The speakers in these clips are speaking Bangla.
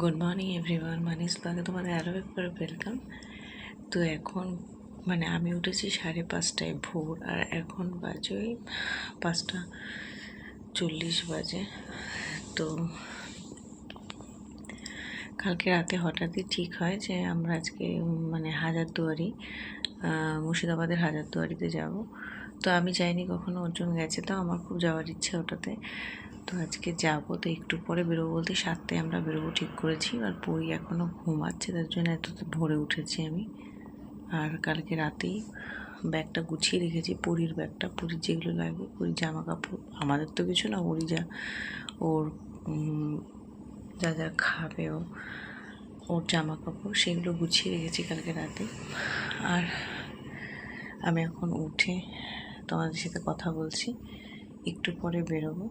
গুড মর্নিং এভরিওয়ান মানে ব্লগে তোমাদের আরও একবার ওয়েলকাম তো এখন মানে আমি উঠেছি সাড়ে পাঁচটায় ভোর, আর এখন বাজে ওই পাঁচটা চল্লিশ বাজে। তো কালকে রাতে হঠাৎই ঠিক হয় যে আমরা আজকে মানে হাজারদুয়ারি মুর্শিদাবাদের হাজারদুয়ারিতে যাব। তো আমি যাইনি কখনো, অর্জুন গেছে, তো আমার খুব যাওয়ার ইচ্ছে ওটাতে। তো আজকে যাব, তো একটু পরে বেরোবো বলতে সাতটায় আমরা বেরোবো, ঠিক করেছি। আর পরি এখনও ঘুমাচ্ছে, তার জন্য এত ভোরে উঠেছি আমি। আর কালকে রাতেই ব্যাগটা গুছিয়ে রেখেছি, পুরীর ব্যাগটা, পুরীর যেগুলো লাগবে, পুরীর জামা কাপড় আমাদের তো কিছু না ওরই যা ওর যা যা খাবে ও, ওর জামা কাপড় সেগুলো গুছিয়ে রেখেছি কালকে রাতে আর আমি এখন উঠে তোমাদের সাথে কথা বলছি, একটু পরে বেরোবো।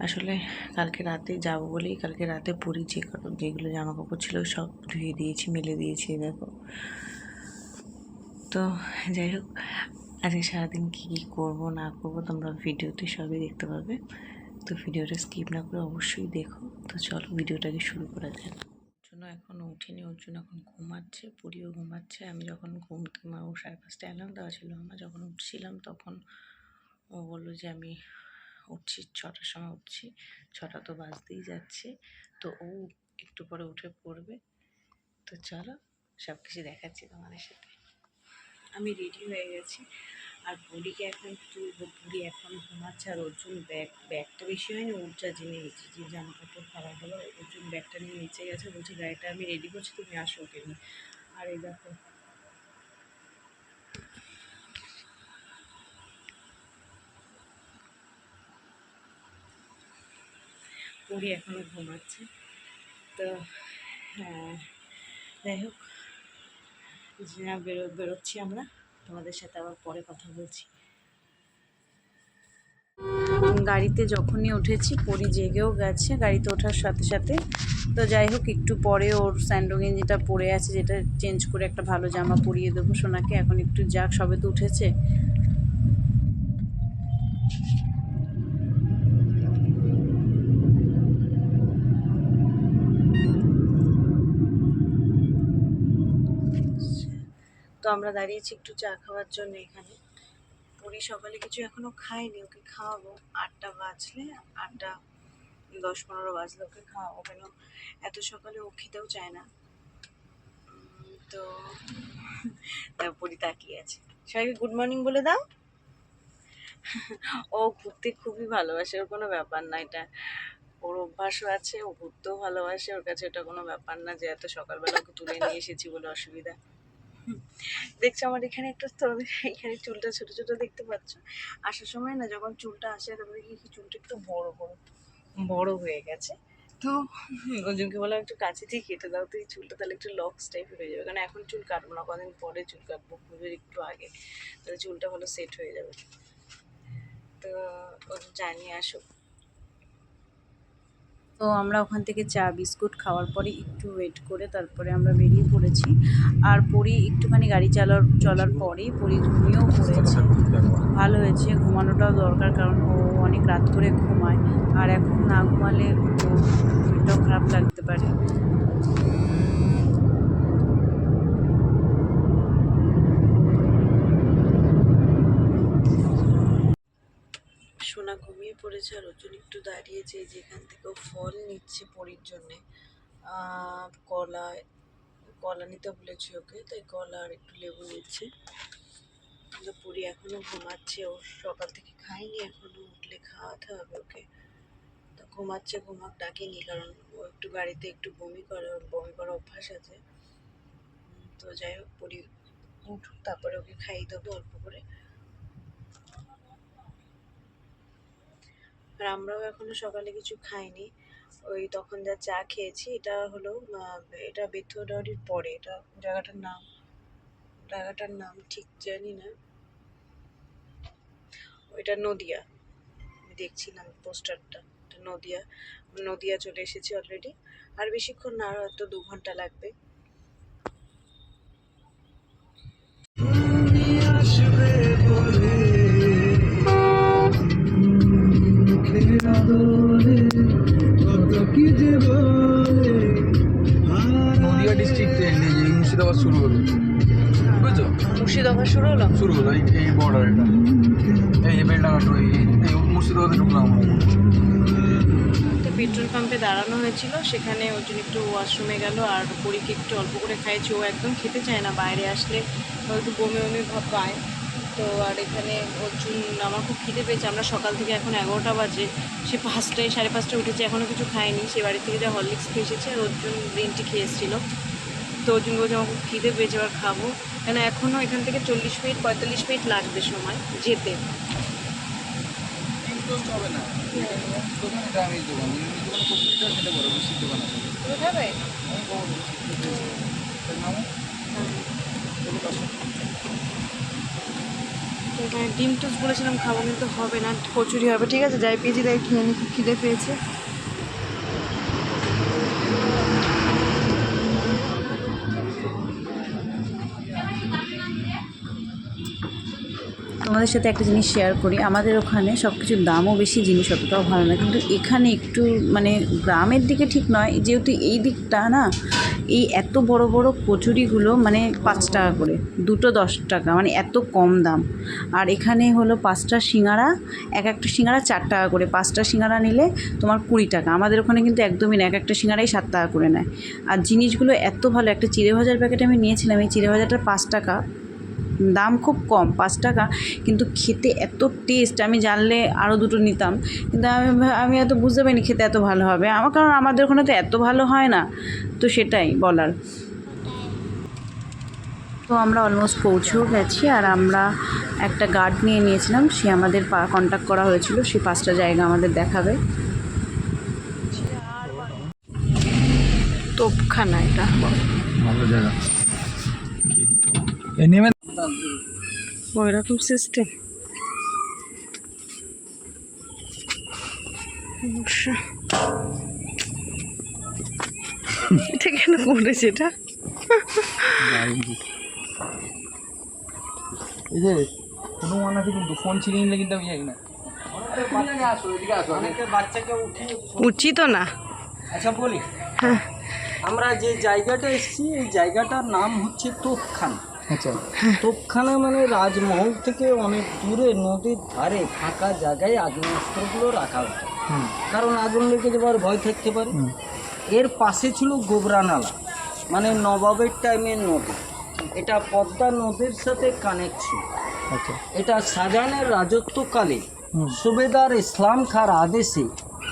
আসলে কালকে রাতে যাব বলেই কালকে রাতে পরি যে যেগুলো জামা কাপড় ছিল সব ধুয়ে দিয়েছি, মেলে দিয়েছি, দেখো। তো যাই হোক, আজকে সারাদিন কী কী করব, না করব তোমরা ভিডিওতে সবই দেখতে পাবে। তো ভিডিওটা স্কিপ না করে অবশ্যই দেখো। তো চলো ভিডিওটাকে শুরু করা যাক। জন্য এখন উঠিনি ওর জন্য এখন ঘুমাচ্ছে পুরিও ঘুমাচ্ছে। আমি যখন ঘুম ও সাড়ে পাঁচটা অ্যালার্ম দেওয়া ছিল, আমার যখন উঠছিলাম তখন ও বলল যে আমি উঠছি ছটার সময় উঠছি, ছটা তো বাজতেই যাচ্ছে। তো ও একটু পরে উঠে পড়বে। তো চলো সব কিছু দেখাচ্ছি তোমাদের সাথে। আমি রেডি হয়ে গেছি। আর পুরীকে এখন পুরী এখন ঘুমাচ্ছে আর অর্জুন ব্যাগ ব্যাগটা বেশি হয়নি, ওর যা জেনে গেছি যে জামা কাপড় খাবার দাবার অর্জুন ব্যাগটা নিয়ে নিচে গেছে। বলছে, গাড়িটা আমি রেডি করছি, তুমি আসো ওকে নিয়ে। আর এই দেখো পুরী এখনও ঘুমাচ্ছে। তো হ্যাঁ, যাই হোক বেরো বেরোচ্ছি আমরা। তোমাদের সাথে আবার পরে কথা বলছি। গাড়িতে যখনই উঠেছি পরি জেগেও গেছে গাড়িতে ওঠার সাথে সাথে। তো যাই হোক একটু পরে ওর স্যান্ডো গেঞ্জিটা পরে আছে যেটা চেঞ্জ করে একটা ভালো জামা পরিয়ে দেবো সোনাকে। এখন একটু যাক সবে তো উঠেছে। তো আমরা দাঁড়িয়েছি একটু চা খাওয়ার জন্য এখানে। পুরি সকালে কিছু এখনও খাইনি, ওকে খাওয়াবো। আটটা বাজলে, আটটা দশ পনেরো বাজলে ওকে খাওয়াবো, কেন এত সকালে ও খেতেও চায় না। তো তা পুরি তাকিয়ে আছে। সবাইকে গুড মর্নিং বলে দাও। ও ঘুরতে খুবই ভালোবাসে, ওর কোনো ব্যাপার না এটা। ওর অভ্যাসও আছে, ও ঘুরতেও ভালোবাসে, ওর কাছে এটা কোনো ব্যাপার না যে এত সকালবেলা ওকে তুলে নিয়ে এসেছি বলে অসুবিধা। দেখছ আমার এখানে একটা এখানে চুলটা ছোট ছোট দেখতে পাচ্ছ। আসার সময় না যখন চুলটা আসে তারপরে দেখি চুলটা একটু বড় বড় বড় হয়ে গেছে। তো অর্জুনকে বললাম, একটু কাছে থেকে কেটে দাও, তো এই চুলটা তাহলে একটু লক্স টাইপের হয়ে যাবে। কারণ এখন চুল কাটবো না, কদিন পরে চুল কাটবো পুজোর একটু আগে। তাহলে চুলটা ভালো সেট হয়ে যাবে। তো জানিয়ে আসুক। তো আমরা ওখান থেকে চা, বিস্কুট খাওয়ার পরে একটু ওয়েট করে তারপরে আমরা বেরিয়ে পড়েছি। আর পরি একটুখানি গাড়ি চালার, চলার পরেই পরি ঘুমিয়েও পড়েছে। ভালো হয়েছে, ঘুমানোটাও দরকার কারণ ও অনেক রাত করে ঘুমায়। আর এখন না ঘুমালে ও খারাপ লাগতে পারে। ঘুমিয়ে আর অর্জুন একটু দাঁড়িয়েছে যেখান থেকে ফল নিচ্ছে পরির জন্যে। কলা কলা নিতে বলেছি ওকে, তাই কলা আর একটু লেবু নিচ্ছে। পুরি এখনও ঘুমাচ্ছে, ও সকাল থেকে খায়নি, এখনও উঠলে খাওয়াতে হবে ওকে। তো ঘুমাচ্ছে, ঘুমাক ডাকিনি কারণ ও একটু গাড়িতে একটু বমি করে বমি করার অভ্যাস আছে। তো যাই হোক, পুরি উঠুক, তারপরে ওকে খাইয়ে দেবো অল্প করে। আর আমরাও এখনও সকালে কিছু খাইনি। ওই তখন যা চা খেয়েছি, এটা হলো এটা বেথুডারির পরে। এটা জায়গাটার নাম জায়গাটার নাম ঠিক জানি না। ওইটা নদিয়া। আমি দেখছিলাম পোস্টারটা নদিয়া। নদিয়া চলে এসেছি অলরেডি আর বেশিক্ষণ না, হয়তো দু ঘণ্টা লাগবে। মনের আদলে কত কি যে বলে নদিয়া ডিস্ট্রিক্টে মুর্শিদাবাদ শুরু হলো। বুঝছ? মুর্শিদাবাদ শুরু হলো? শুরু হলো এই বর্ডার এটা। এই যে বেলডাঙ্গা টু এই মুর্শিদাবাদে ঢুকলাম পেট্রোল পাম্পে দাঁড়ানো হয়েছিল সেখানে ওর জন্য একটু ওয়াশরুমে গেল আর পরীকে একটু অল্প করে খাইয়েছি ও একদম খেতে চায় না বাইরে আসলে হয়তো বমি বমি ভাব পায়। তো আর এখানে অর্জুন আমার খুব খিদে পেয়েছে। আমরা সকাল থেকে এখন এগারোটা বাজে। সে পাঁচটায় সাড়ে পাঁচটায় উঠেছে এখনও কিছু খায়নি সে বাড়ি থেকে যা হরলিক্স খেয়ে এসেছে আর অর্জুন গ্রিন টি খেয়ে এসেছিল তো অর্জুন বলছে আমার খুব খিদে পেয়েছে এবার খাব। কেন এখনও এখান থেকে চল্লিশ মিনিট পঁয়তাল্লিশ মিনিট লাগবে সময় যেতে। হবে না। দোকান এখানে ডিম টোস্ট বলেছিলাম, খাব কিন্তু হবে না, কচুরি হবে। ঠিক আছে, যাই, পেয়েছি, তাই খেয়ে নিই খিদে পেয়েছে। তোমাদের সাথে একটা জিনিস শেয়ার করি। আমাদের ওখানে সব কিছুর দামও বেশি, জিনিস অতটাও ভালো না। কিন্তু এখানে একটু মানে গ্রামের দিকে ঠিক নয়। যেহেতু এই দিকটা না এই এত বড় বড় কচুরিগুলো মানে পাঁচ টাকা করে, দুটো দশ টাকা মানে এত কম দাম। আর এখানে হলো পাঁচটা সিঙ্গারা, এক একটা সিঙ্গারা চার টাকা করে। পাঁচটা সিঙ্গারা নিলে তোমার কুড়ি টাকা। আমাদের ওখানে কিন্তু একদমই না, এক একটা সিঙ্গারাই সাত টাকা করে নেয়। আর জিনিসগুলো এত ভালো, একটা চিড়ে ভাজার প্যাকেট আমি নিয়েছিলাম, এই চিড়ে ভাজাটা পাঁচ টাকা। দাম খুব কম পাঁচ টাকা। কিন্তু খেতে এত টেস্ট আমি জানলে আরও দুটো নিতাম। কিন্তু আমি আমি এত বুঝতে পারিনি খেতে এত ভালো হবে। আমার কারণ আমাদের ওখানে তো এত ভালো হয় না তো সেটাই বলার। তো আমরা অলমোস্ট পৌঁছেও গেছি আর আমরা একটা গার্ড নিয়ে নিয়েছিলাম। সে আমাদের পা কন্ট্যাক্ট করা হয়েছিল। সে পাঁচটা জায়গা আমাদের দেখাবে। তোপখানা এটা। ভালো জায়গা। এ নেমে ওই রকম সিস্টেম এটা কেন করেছে এটা? এই যে কোনো মান কিন্তু ফোন ছিনিয়ে নিলে কিন্তু আমি যাই না। উচিত না। আচ্ছা বলি। আমরা যে জায়গাটা এসেছি এই জায়গাটার নাম হচ্ছে তোপখানা। আচ্ছা তোপখানা মানে রাজমহল থেকে অনেক দূরে নদীর ধারে ফাঁকা জায়গায় আগ্নেয়াস্ত্রগুলো রাখা হতো। কারণ আগুন লেগে যাবার ভয় থাকতে পারে। এর পাশে ছিল গোবরানালা মানে নবাবের টাইমের নদী। এটা পদ্মা নদীর সাথে কানেক্ট ছিল। আচ্ছা। এটা শাহজাহানের রাজত্বকালে। সুবেদার ইসলাম খার আদেশে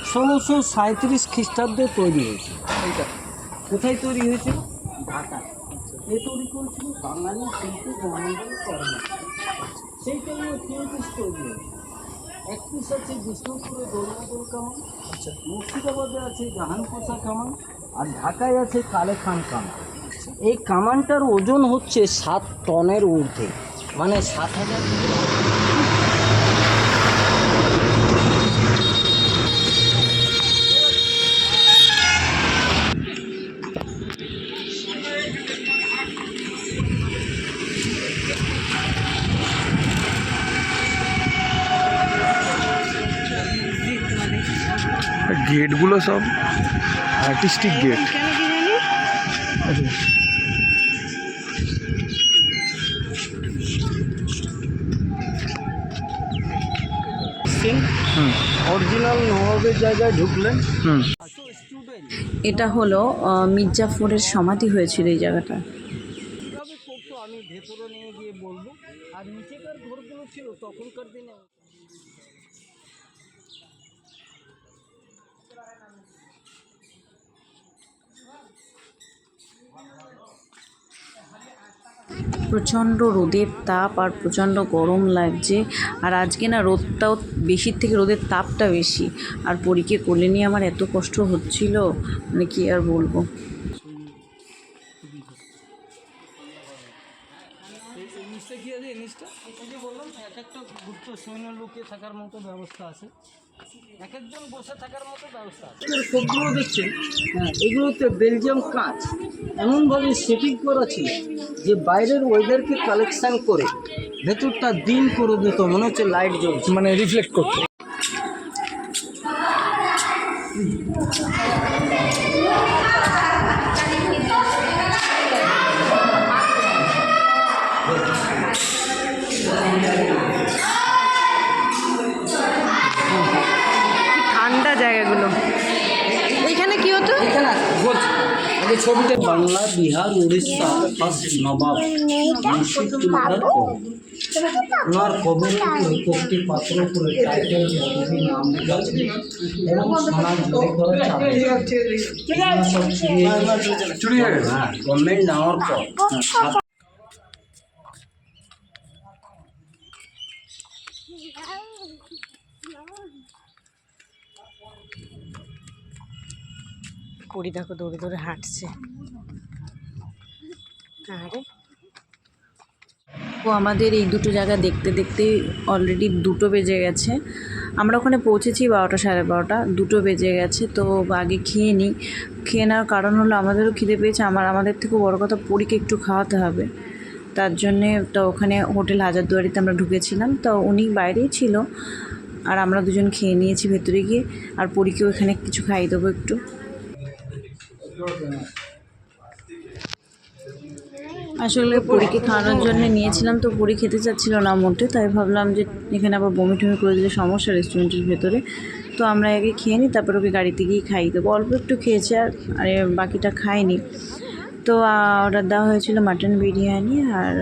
ষোলোশো সাঁত্রিশ খ্রিস্টাব্দে তৈরি হয়েছে। এইটা। কোথায় তৈরি হয়েছিল? ঢাকা এ তৈরি করেছিল বাঙালি শিল্পী গভর্নমেন্ট কর্ম সেই টাইমে তিন পিস তৈরি এক পিস আছে বিষ্ণুপুরে দৌলতল কামান আচ্ছা। মুর্শিদাবাদে আছে জাহানপোষা কামান আর ঢাকায় আছে কালে খান কামান এই কামানটার ওজন হচ্ছে সাত টনের ঊর্ধ্বে। মানে সাত হাজার গেটগুলো সব আর্টিস্টিক গেট কেন হুম অরিজিনাল নবাবের জায়গায় ঢুকলেন। হুম। স্টুডেন্ট এটা হলো মির্জাফরের সমাধি হয়েছিল এই জায়গাটা। আমি ভেতরে নিয়ে গিয়ে বলব। আর নিচেকার ঘরগুলো ছিল তখনকার দিনে। প্রচণ্ড রোদের তাপ আর প্রচণ্ড গরম লাগছে। আর আজকে না রোদটাও বেশির থেকে রোদের তাপটা বেশি। আর পরীকে কোলে নিয়ে আমার এত কষ্ট হচ্ছিল মানে কি আর বলব? একটা সৈন্য লুকিয়ে থাকার মতো ব্যবস্থা আছে। এক একজন বসে থাকার মতো ব্যবস্থা আছে। সবগুলো দেখছেন। হ্যাঁ এগুলোতে বেলজিয়াম কাঁচ এমনভাবে সেটিং করা ছিল যে বাইরের ওয়েদারকে কালেকশান করে ভেতরটা দিন করে দিত মনে হচ্ছে লাইট জ্বলছে। মানে রিফ্লেক্ট করছে। ছবিটা বাংলা বিহার উড়িষ্যা ফার্স্ট নবাব মুন্সি তুলকার কবর ওনার কবরের উপরে পাত্র করে টাইটেল নাম এবং সোনার করে চাপে সব চুরি চুরি হয়ে গেছে হ্যাঁ গভর্নমেন্ট নেওয়ার পর। পরি দেখো দৌড়ে দৌড়ে হাঁটছে। আরে। তো আমাদের এই দুটো জায়গা দেখতে দেখতে অলরেডি দুটো বেজে গেছে। আমরা ওখানে পৌঁছেছি বারোটা সাড়ে বারোটা, দুটো বেজে গেছে, তো আগে খেয়ে নিই খেয়ে নেওয়ার কারণ হলো আমাদেরও খিদে পেয়েছে, আমার, আমাদের থেকে বড় কথা পরীকে একটু খাওয়াতে হবে। তার জন্যে তো ওখানে হোটেল হাজারদুয়ারিতে আমরা ঢুকেছিলাম, তো উনি বাইরেই ছিল। আর আমরা দুজন খেয়ে নিয়েছি ভেতরে গিয়ে, আর পরীকেও এখানে কিছু খাইয়ে দেবো একটু। আসলে পরীকে খাওয়ানোর জন্য নিয়েছিলাম, তো পরী খেতে চাচ্ছিল না মোটে, তাই ভাবলাম যে এখানে আবার বমি টমি করে দিলে সমস্যা রেস্টুরেন্টের ভেতরে। তো আমরা আগে খেয়ে নিই, তারপর ওকে গাড়িতে গিয়ে খাইয়ে দেবো। অল্প একটু খেয়েছে আর, আরে বাকিটা খাইনি তো অর্ডার দেওয়া হয়েছিল মাটন বিরিয়ানি আর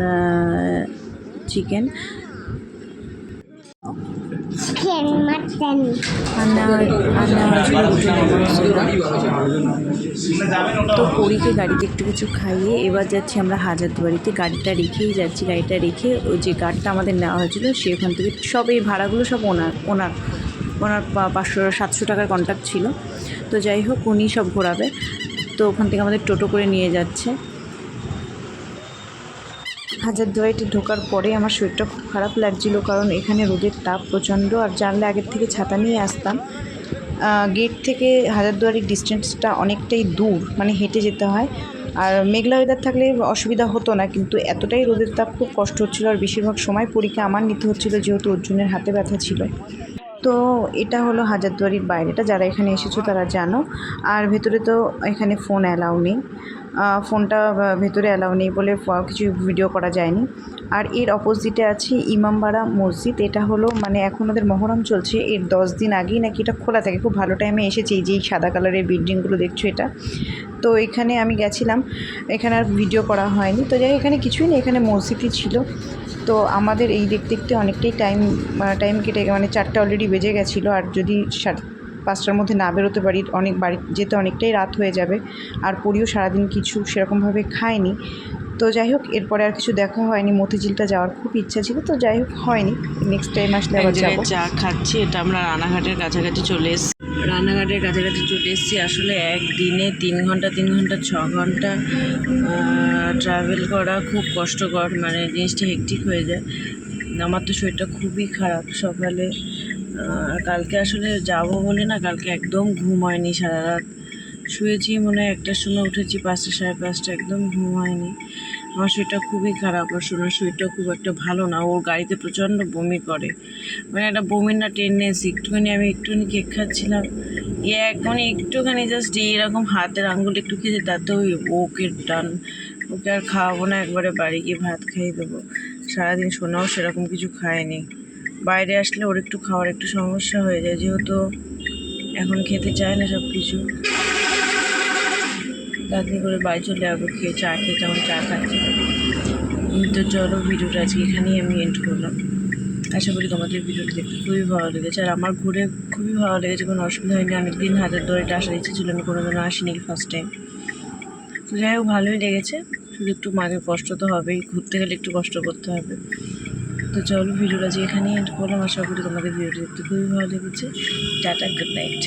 চিকেন সোডা। তো পরীকে গাড়িতে একটু কিছু খাইয়ে এবার যাচ্ছি আমরা হাজারদুয়ারিতে। গাড়িটা রেখেই যাচ্ছি, গাড়িটা রেখে ওই যে গাড়িটা আমাদের নেওয়া হয়েছিল সে ওখান থেকে সব এই ভাড়াগুলো সব ওনার ওনার ওনার পাঁচশো, সাতশো টাকার কন্ট্যাক্ট ছিল। তো যাই হোক উনি সব ঘোরাবে। তো ওখান থেকে আমাদের টোটো করে নিয়ে যাচ্ছে। হাজারদুয়ারিতে ঢোকার পরে আমার শরীরটা খুব খারাপ লাগছিল কারণ এখানে রোদের তাপ প্রচণ্ড আর জানলে আগের থেকে ছাতা নিয়ে আসতাম। গেট থেকে হাজারদুয়ারির ডিস্টেন্সটা অনেকটাই দূর মানে হেঁটে যেতে হয়। আর মেঘলা ওয়েদার থাকলে অসুবিধা হতো না, কিন্তু এতটাই রোদের তাপ খুব কষ্ট হচ্ছিল আর বেশিরভাগ সময় পরীক্ষা আমার নিতে হচ্ছিল যেহেতু অর্জুনের হাতে ব্যথা ছিল। তো এটা হলো হাজারদুয়ারির বাইরেটা, যারা এখানে এসেছ তারা জানো। আর ভেতরে তো এখানে ফোন অ্যালাউ নেই। ফোনটা ভেতরে অ্যালাউ নেই বলে কিছু ভিডিও করা যায়নি। আর এর অপোজিটে আছে ইমামবাড়া মসজিদ। এটা হলো মানে এখন ওদের মহরম চলছে। এর দশ দিন আগেই নাকি এটা খোলা থাকে। খুব ভালো টাইমে এসেছে। এই যে এই সাদা কালারের বিল্ডিংগুলো দেখছ এটা। তো এখানে আমি গেছিলাম। এখানে আর ভিডিও করা হয়নি। তো যাই এখানে কিছুই নেই। এখানে মসজিদই ছিল। তো আমাদের এই দেখতে দেখতে অনেকটাই টাইম টাইম কেটে মানে চারটা অলরেডি বেজে গেছিল। আর যদি পাঁচটার মধ্যে না বেরোতে পারি অনেক বাড়ি যেতে অনেকটাই রাত হয়ে যাবে আর পরিও সারাদিন কিছু সেরকমভাবে খায়নি। তো যাই হোক এরপরে আর কিছু দেখা হয়নি মতিঝিলটা যাওয়ার খুব ইচ্ছা ছিল তো যাই হোক হয়নি। নেক্সট টাইম আসলে আবার যাব। চা খাচ্ছি এটা আমরা রানাঘাটের কাছাকাছি চলে এসেছি রানাঘাটের কাছাকাছি চলে এসেছি আসলে একদিনে তিন ঘণ্টা তিন ঘণ্টা ছ ঘণ্টা ট্রাভেল করা খুব কষ্টকর মানে জিনিসটা হেকটিক হয়ে যায়। আমার তো শরীরটা খুবই খারাপ সকালে। কালকে আসলে যাব বলে না, কালকে একদম ঘুম হয়নি সারা রাত শুয়েছি মনে হয় একটার সময় উঠেছি, পাঁচটা, সাড়ে পাঁচটা, একদম ঘুম হয়নি। আমার শরীরটা খুবই খারাপ, আর সোনার শরীরটা খুব একটা ভালো না, ওর গাড়িতে প্রচণ্ড বমি করে। মানে একটা বমির না টেন্ডেন্সি, একটুখানি আমি একটুখানি কেক খাচ্ছিলাম ইয়ে এক মানে একটুখানি জাস্ট এরকম হাতের আঙুল একটু খেয়েছে তাতে ওই ওকে টান। ওকে আর খাওয়াবো না, একবারে বাড়ি গিয়ে ভাত খাইয়ে দেবো। সারাদিন সোনাও সেরকম কিছু খায়নি। বাইরে আসলে ওর একটু খাওয়ার একটু সমস্যা হয়ে যায়, যেহেতু এখন খেতে চায় না সব কিছু তাড়াতাড়ি করে বাড়ি চলে যাব, খেয়ে চা খেয়ে যেমন চা খাচ্ছি। তো চলো, ভিডিওটা আজকে এখানেই আমি এন্ড করলাম। আশা করি তোমাদের ভিডিওটা দেখতে খুবই ভালো লেগেছে। আর আমার ঘুরে খুবই ভালো লেগেছে, কোনো অসুবিধা হয়নি। অনেকদিন হাজার দোয়ারিটা আসার ইচ্ছে ছিল আমি কোনো দিনও আসিনি ফার্স্ট টাইম তো যাই হোক, ভালোই লেগেছে। শুধু একটু মাঝে কষ্ট তো হবেই, ঘুরতে গেলে একটু কষ্ট করতে হবে। তো চলো, ভিডিওটা যে এখানেই এন্ড করলাম। আশা করি তোমাদের ভিডিওটি দেখতে খুবই ভালো লেগেছে। Tata good night